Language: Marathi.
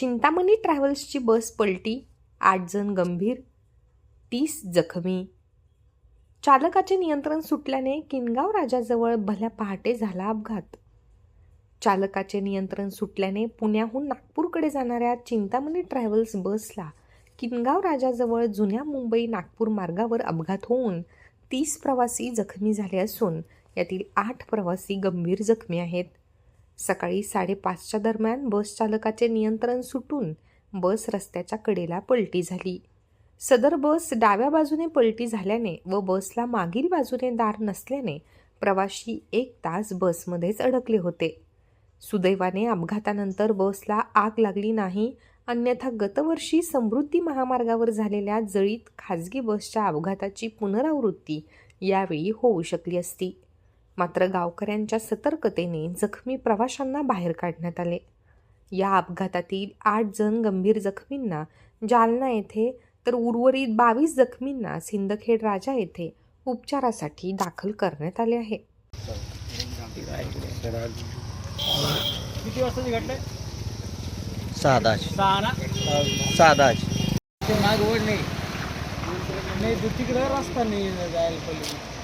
Chintamani ट्रॅव्हल्सची बस पलटी आठ जण गंभीर तीस जखमी. चालकाचे नियंत्रण सुटल्याने किनगाव राजाजवळ भल्या पहाटे झाला अपघात. चालकाचे नियंत्रण सुटल्याने पुण्याहून नागपूरकडे जाणाऱ्या चिंतामणी ट्रॅव्हल्स बसला किनगाव राजाजवळ जुन्या मुंबई नागपूर मार्गावर अपघात होऊन तीस प्रवासी जखमी झाले असून यातील आठ प्रवासी गंभीर जखमी आहेत. सकाळी साडेपाचच्या दरम्यान बस चालकाचे नियंत्रण सुटून बस रस्त्याच्या कडेला पलटी झाली. सदर बस डाव्या बाजूने पलटी झाल्याने व बसला मागील बाजूने दार नसल्याने प्रवाशी एक तास बसमध्येच अडकले होते. सुदैवाने अपघातानंतर बसला आग लागली नाही अन्यथा गतवर्षी समृद्धी महामार्गावर झालेल्या जळीत खाजगी बसच्या अपघाताची पुनरावृत्ती यावेळी होऊ शकली असती. मात्र गावकऱ्यांच्या सतर्कतेने जखमी प्रवाशांना बाहेर काढण्यात आले. या अपघातातील आठ जण गंभीर जखमींना जालना येथे तर उर्वरित बावीस जखमींना सिंदखेड राजा येथे उपचारासाठी दाखल करण्यात आले आहे. किती वाजताची घटना माग नाही तिकडे रस्ता नाही जायला पहिले